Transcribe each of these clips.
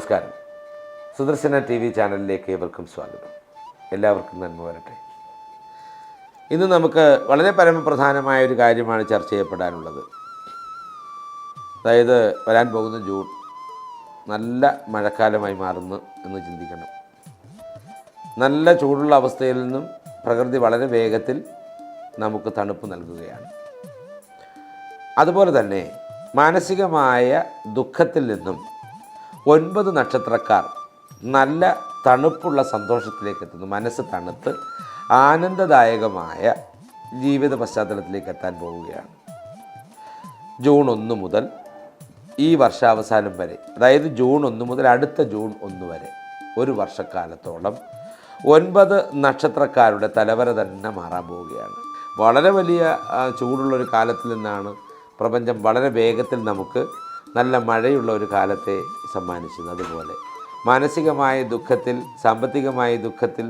നമസ്കാരം. Sudarshana T V ചാനലിലേക്ക് ഏവർക്കും സ്വാഗതം. എല്ലാവർക്കും നന്മ വരട്ടെ. ഇന്ന് നമുക്ക് വളരെ പരമപ്രധാനമായ ഒരു കാര്യമാണ് ചർച്ച ചെയ്യപ്പെടാനുള്ളത്. അതായത് വരാൻ പോകുന്ന ജൂൺ നല്ല മഴക്കാലമായി മാറുന്നു എന്ന് ചിന്തിക്കണം. നല്ല ചൂടുള്ള അവസ്ഥയിൽ നിന്നും പ്രകൃതി വളരെ വേഗത്തിൽ നമുക്ക് തണുപ്പ് നൽകുകയാണ്. അതുപോലെ തന്നെ മാനസികമായ ദുഃഖത്തിൽ നിന്നും ഒൻപത് നക്ഷത്രക്കാർ നല്ല തണുപ്പുള്ള സന്തോഷത്തിലേക്ക് എത്തുന്നു. മനസ്സ് തണുത്ത് ആനന്ദദായകമായ ജീവിത പശ്ചാത്തലത്തിലേക്ക് എത്താൻ പോവുകയാണ്. ജൂൺ ഒന്ന് മുതൽ ഈ വർഷാവസാനം വരെ അതായത് ജൂൺ ഒന്ന് മുതൽ അടുത്ത ജൂൺ ഒന്ന് വരെ ഒരു വർഷക്കാലത്തോളം ഒൻപത് നക്ഷത്രക്കാരുടെ തലവര തന്നെ മാറാൻ പോവുകയാണ്. വളരെ വലിയ ചൂടുള്ളൊരു കാലത്തിൽ നിന്നാണ് പ്രപഞ്ചം വളരെ വേഗത്തിൽ നമുക്ക് നല്ല മഴയുള്ള ഒരു കാലത്തെ സമ്മാനിച്ചത് അതുപോലെ. മാനസികമായ ദുഃഖത്തിൽ സാമ്പത്തികമായ ദുഃഖത്തിൽ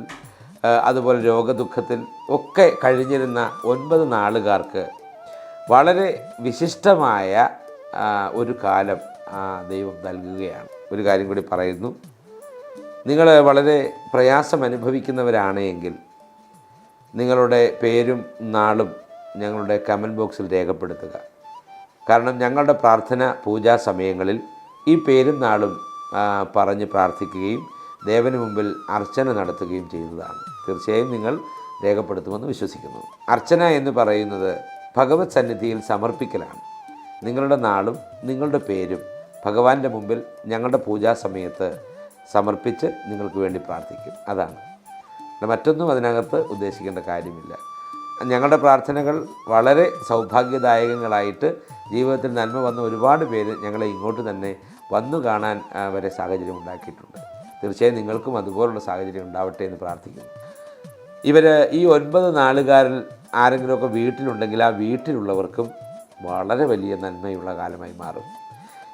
അതുപോലെ രോഗദുഃഖത്തിൽ ഒക്കെ കഴിഞ്ഞിരുന്ന ഒൻപത് നാളുകാർക്ക് വളരെ വിശിഷ്ടമായ ഒരു കാലം ദൈവം നൽകുകയാണ്. ഒരു കാര്യം കൂടി പറയുന്നു. നിങ്ങൾ വളരെ പ്രയാസം അനുഭവിക്കുന്നവരാണെങ്കിൽ നിങ്ങളുടെ പേരും നാളും ഞങ്ങളുടെ കമന്റ് ബോക്സിൽ രേഖപ്പെടുത്തുക. കാരണം ഞങ്ങളുടെ പ്രാർത്ഥന പൂജാ സമയങ്ങളിൽ ഈ പേരും നാളും പറഞ്ഞ് പ്രാർത്ഥിക്കുകയും ദേവന് മുമ്പിൽ അർച്ചന നടത്തുകയും ചെയ്യുന്നതാണ്. തീർച്ചയായും നിങ്ങൾ രേഖപ്പെടുത്തുമെന്ന് വിശ്വസിക്കുന്നു. അർച്ചന എന്ന് പറയുന്നത് ഭഗവത് സന്നിധിയിൽ സമർപ്പിക്കലാണ്. നിങ്ങളുടെ നാളും നിങ്ങളുടെ പേരും ഭഗവാന്റെ മുമ്പിൽ ഞങ്ങളുടെ പൂജാ സമയത്ത് സമർപ്പിച്ച് നിങ്ങൾക്ക് വേണ്ടി പ്രാർത്ഥിക്കും. അതാണ്. മറ്റൊന്നും അതിനകത്ത് ഉദ്ദേശിക്കേണ്ട കാര്യമില്ല. ഞങ്ങളുടെ പ്രാർത്ഥനകൾ വളരെ സൗഭാഗ്യദായകങ്ങളായിട്ട് ജീവിതത്തിൽ നന്മ വന്ന ഒരുപാട് പേര് ഞങ്ങളെ ഇങ്ങോട്ട് തന്നെ വന്നു കാണാൻ വരെ സാഹചര്യം ഉണ്ടാക്കിയിട്ടുണ്ട്. തീർച്ചയായും നിങ്ങൾക്കും അതുപോലുള്ള സാഹചര്യം ഉണ്ടാവട്ടെ എന്ന് പ്രാർത്ഥിക്കുന്നു. ഇവർ ഈ ഒൻപത് നാളുകാരിൽ ആരെങ്കിലുമൊക്കെ വീട്ടിലുണ്ടെങ്കിൽ ആ വീട്ടിലുള്ളവർക്കും വളരെ വലിയ നന്മയുള്ള കാലമായി മാറും.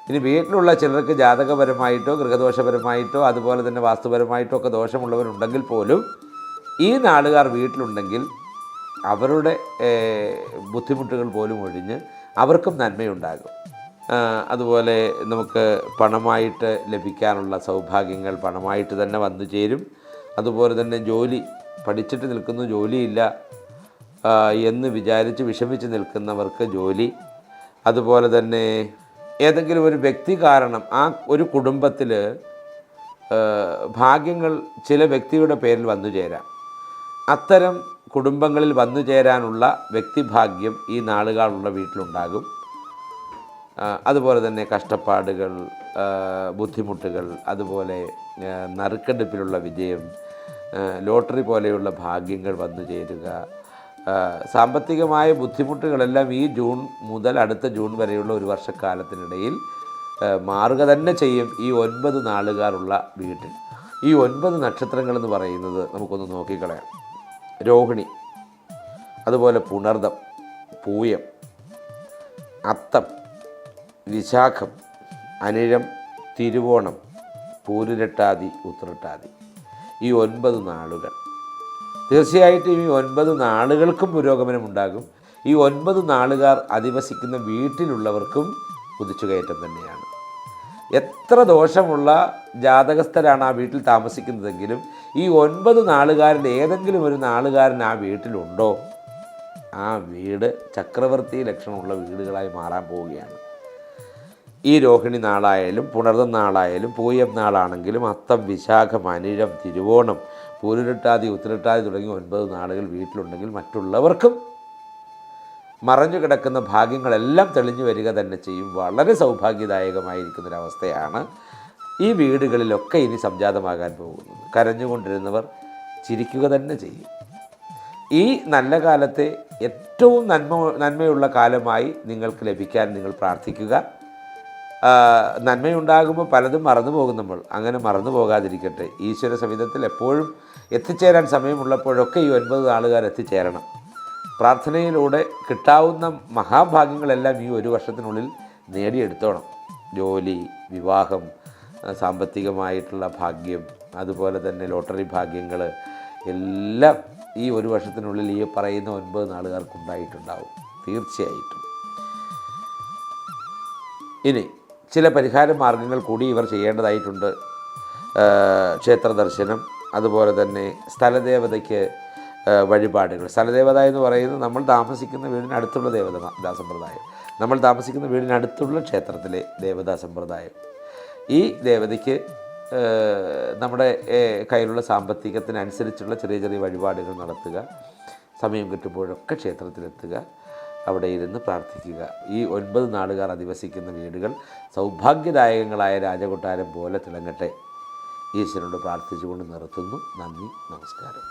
ഇനി വീട്ടിലുള്ള ചിലർക്ക് ജാതകപരമായിട്ടോ ഗൃഹദോഷപരമായിട്ടോ അതുപോലെ തന്നെ വാസ്തുപരമായിട്ടോ ഒക്കെ ദോഷമുള്ളവരുണ്ടെങ്കിൽ പോലും ഈ നാളുകാർ വീട്ടിലുണ്ടെങ്കിൽ അവരുടെ ബുദ്ധിമുട്ടുകൾ പോലും ഒഴിഞ്ഞ് അവർക്കും നന്മയുണ്ടാകും. അതുപോലെ നമുക്ക് പണമായിട്ട് ലഭിക്കാനുള്ള സൗഭാഗ്യങ്ങൾ പണമായിട്ട് തന്നെ വന്നു ചേരും. അതുപോലെ തന്നെ ജോലി പഠിച്ചിട്ട് നിൽക്കുന്നു ജോലിയില്ല എന്ന് വിചാരിച്ച് വിഷമിച്ച് നിൽക്കുന്നവർക്ക് ജോലി. അതുപോലെ തന്നെ ഏതെങ്കിലും ഒരു വ്യക്തി കാരണം ആ ഒരു കുടുംബത്തിൽ ഭാഗ്യങ്ങൾ ചില വ്യക്തിയുടെ പേരിൽ വന്നു ചേരാം. അത്തരം കുടുംബങ്ങളിൽ വന്നു ചേരാനുള്ള വ്യക്തിഭാഗ്യം ഈ നാളുകളുള്ള വീട്ടിലുണ്ടാകും. അതുപോലെ തന്നെ കഷ്ടപ്പാടുകൾ ബുദ്ധിമുട്ടുകൾ അതുപോലെ നറുക്കെടുപ്പിലുള്ള വിജയം ലോട്ടറി പോലെയുള്ള ഭാഗ്യങ്ങൾ വന്നു ചേരുക. സാമ്പത്തികമായ ബുദ്ധിമുട്ടുകളെല്ലാം ഈ ജൂൺ മുതൽ അടുത്ത ജൂൺ വരെയുള്ള ഒരു വർഷക്കാലത്തിനിടയിൽ മാറുക തന്നെ ചെയ്യും ഈ ഒൻപത് നാളുകാരുള്ള വീട്ടിൽ. ഈ ഒൻപത് നക്ഷത്രങ്ങൾ എന്ന് പറയുന്നത് നമുക്കൊന്ന് നോക്കിക്കളയാം. രോഹിണി അതുപോലെ പുണർദം പൂയം അത്തം വിശാഖം അനിഴം തിരുവോണം പൂരുരട്ടാതി ഉത്രട്ടാതി. ഈ ഒൻപത് നാളുകൾ. തീർച്ചയായിട്ടും ഈ ഒൻപത് നാളുകൾക്കും പുരോഗമനം ഉണ്ടാകും. ഈ ഒൻപത് നാളുകാർ അധിവസിക്കുന്ന വീട്ടിലുള്ളവർക്കും കുതിച്ചുകയറ്റം തന്നെയാണ്. എത്ര ദോഷമുള്ള ജാതകസ്ഥരാണ് ആ വീട്ടിൽ താമസിക്കുന്നതെങ്കിലും ഈ ഒൻപത് നാളുകാരിൽ ഏതെങ്കിലും ഒരു നാളുകാരൻ ആ വീട്ടിലുണ്ടോ? ആ വീട് ചക്രവർത്തി ലക്ഷണമുള്ള വീടുകളായി മാറാൻ പോവുകയാണ്. ഈ രോഹിണി നാളായാലും പുണർന്ന നാളായാലും പൂയം നാളാണെങ്കിലും അത്തം വിശാഖം അനിഴം തിരുവോണം പൂരുരുട്ടാതി ഉത്തരട്ടാതി തുടങ്ങി ഒൻപത് നാളുകൾ വീട്ടിലുണ്ടെങ്കിൽ മറ്റുള്ളവർക്കും മറഞ്ഞു കിടക്കുന്ന ഭാഗ്യങ്ങളെല്ലാം തെളിഞ്ഞു വരിക തന്നെ ചെയ്യും. വളരെ സൗഭാഗ്യദായകമായിരിക്കുന്നൊരവസ്ഥയാണ് ഈ വീടുകളിലൊക്കെ ഇനി സംജാതമാകാൻ പോകുന്നു. കരഞ്ഞുകൊണ്ടിരുന്നവർ ചിരിക്കുക തന്നെ ചെയ്യും. ഈ നല്ല കാലത്തെ ഏറ്റവും നന്മ നന്മയുള്ള കാലമായി നിങ്ങൾക്ക് ലഭിക്കാൻ നിങ്ങൾ പ്രാർത്ഥിക്കുക. നന്മയുണ്ടാകുമ്പോൾ പലതും മറന്നു പോകും നമ്മൾ അങ്ങനെ മറന്നു പോകാതിരിക്കട്ടെ. ഈശ്വര സവിധത്തിൽ എപ്പോഴും എത്തിച്ചേരാൻ സമയമുള്ളപ്പോഴൊക്കെ ഈ ഒൻപത് നാളുകാർ എത്തിച്ചേരണം. പ്രാർത്ഥനയിലൂടെ കിട്ടാവുന്ന മഹാഭാഗ്യങ്ങളെല്ലാം ഈ ഒരു വർഷത്തിനുള്ളിൽ നേടിയെടുത്തോണം. ജോലി വിവാഹം സാമ്പത്തികമായിട്ടുള്ള ഭാഗ്യം അതുപോലെ തന്നെ ലോട്ടറി ഭാഗ്യങ്ങൾ എല്ലാം ഈ ഒരു വർഷത്തിനുള്ളിൽ ഈ പറയുന്ന ഒൻപത് നാളുകാർക്ക് ഉണ്ടായിട്ടുണ്ടാവും തീർച്ചയായിട്ടും. ഇനി ചില പരിഹാര മാർഗങ്ങൾ കൂടി ഇവർ ചെയ്യേണ്ടതായിട്ടുണ്ട്. ക്ഷേത്ര ദർശനം അതുപോലെ തന്നെ സ്ഥലദേവതയ്ക്ക് വഴിപാടുകൾ. സ്ഥലദേവത എന്ന് പറയുന്നത് നമ്മൾ താമസിക്കുന്ന വീടിനടുത്തുള്ള ദേവത സമ്പ്രദായം നമ്മൾ താമസിക്കുന്ന വീടിനടുത്തുള്ള ക്ഷേത്രത്തിലെ ദേവതാ സമ്പ്രദായം ഈ ദേവതയ്ക്ക് നമ്മുടെ കയ്യിലുള്ള സാമ്പത്തികത്തിനനുസരിച്ചുള്ള ചെറിയ ചെറിയ വഴിപാടുകൾ നടത്തുക സമയം കിട്ടുമ്പോഴൊക്കെ ക്ഷേത്രത്തിലെത്തുക അവിടെ ഇരുന്ന് പ്രാർത്ഥിക്കുക. ഈ ഒൻപത് നാടുകാർ അധിവസിക്കുന്ന വീടുകൾ സൗഭാഗ്യദായകങ്ങളായ രാജകൊട്ടാരം പോലെ തിളങ്ങട്ടെ. ഈശ്വരനോട് പ്രാർത്ഥിച്ചുകൊണ്ട് നിർത്തുന്നു. നന്ദി നമസ്കാരം.